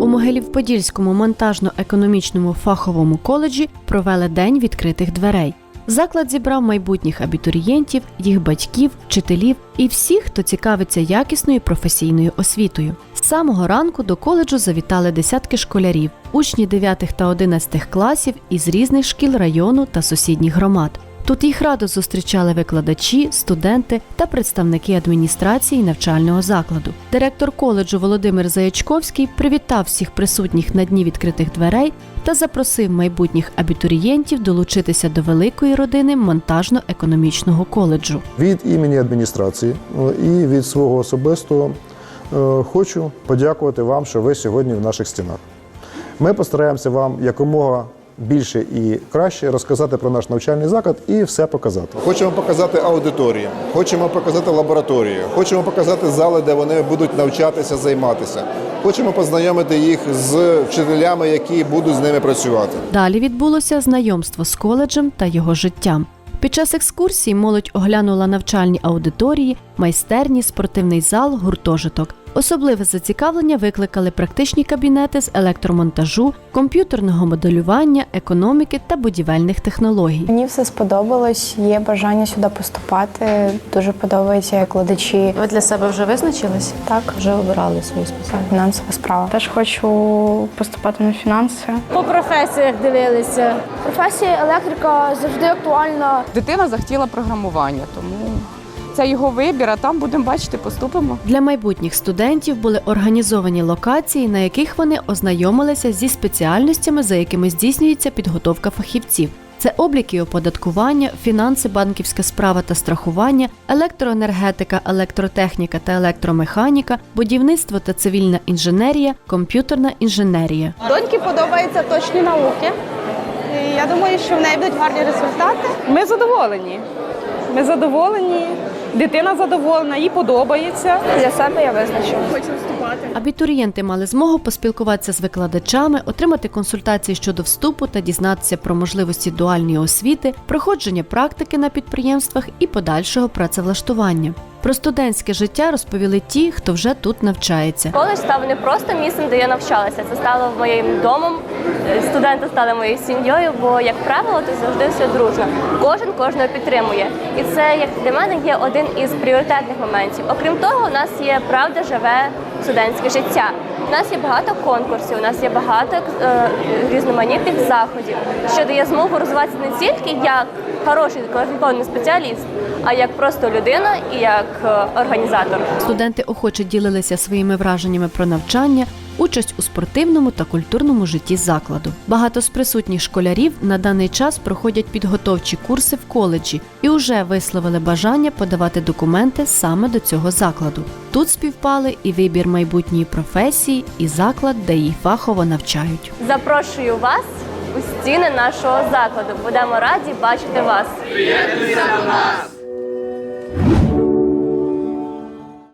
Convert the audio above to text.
У Могилів-Подільському монтажно-економічному фаховому коледжі провели день відкритих дверей. Заклад зібрав майбутніх абітурієнтів, їх батьків, вчителів і всіх, хто цікавиться якісною професійною освітою. З самого ранку до коледжу завітали десятки школярів, учні 9 та 11 класів із різних шкіл району та сусідніх громад. Тут їх радо зустрічали викладачі, студенти та представники адміністрації навчального закладу. Директор коледжу Володимир Заячковський привітав всіх присутніх на дні відкритих дверей та запросив майбутніх абітурієнтів долучитися до великої родини монтажно-економічного коледжу. Від імені адміністрації е, і від свого особистого е, хочу подякувати вам, що ви сьогодні в наших стінах. Ми постараємося вам якомога більше і краще розказати про наш навчальний заклад і все показати. Хочемо показати аудиторію, хочемо показати лабораторію, хочемо показати зали, де вони будуть навчатися, займатися. Хочемо познайомити їх з вчителями, які будуть з ними працювати. Далі відбулося знайомство з коледжем та його життям. Під час екскурсії молодь оглянула навчальні аудиторії, майстерні, спортивний зал, гуртожиток. Особливе зацікавлення викликали практичні кабінети з електромонтажу, комп'ютерного моделювання, економіки та будівельних технологій. Мені все сподобалось, є бажання сюди поступати. Дуже подобаються викладачі. Ви для себе вже визначились? Так, Вже обирали свою спеціальність? фінансова справа. Теж хочу поступати на фінанси. По професіях дивилися. Професія електрика завжди актуальна. Дитина захотіла програмування, тому це його вибір, а там будемо бачити, поступимо. Для майбутніх студентів були організовані локації, на яких вони ознайомилися зі спеціальностями, за якими здійснюється підготовка фахівців. Це облік і оподаткування, фінанси, банківська справа та страхування, електроенергетика, електротехніка та електромеханіка, будівництво та цивільна інженерія, комп'ютерна інженерія. Доньки подобаються точні науки. І я думаю, що в неї будуть гарні результати. Ми задоволені. Ми задоволені. Дитина задоволена, їй подобається. Для себе я визначила. Абітурієнти мали змогу поспілкуватися з викладачами, отримати консультації щодо вступу та дізнатися про можливості дуальної освіти, проходження практики на підприємствах і подальшого працевлаштування. Про студентське життя розповіли ті, хто вже тут навчається. Коледж став не просто місцем, де я навчалася. Це стало моїм домом. Е, Студенти стали моєю сім'єю, бо, як правило, тут завжди все дружно. Кожен кожного підтримує. І це як для мене є один із пріоритетних моментів. Окрім того, у нас є правда живе студентське життя. У нас є багато конкурсів, у нас є багато е, різноманітних заходів, що дає змогу розвиватися не тільки як хороший кваліфікований спеціаліст, а як просто людина і як е, організатор. Студенти охоче ділилися своїми враженнями про навчання, участь у спортивному та культурному житті закладу. Багато з присутніх школярів на даний час проходять підготовчі курси в коледжі і вже висловили бажання подавати документи саме до цього закладу. Тут співпали і вибір майбутньої професії, і заклад, де її фахово навчають. Запрошую вас у стіни нашого закладу. Будемо раді бачити вас. Приєднуйся до нас!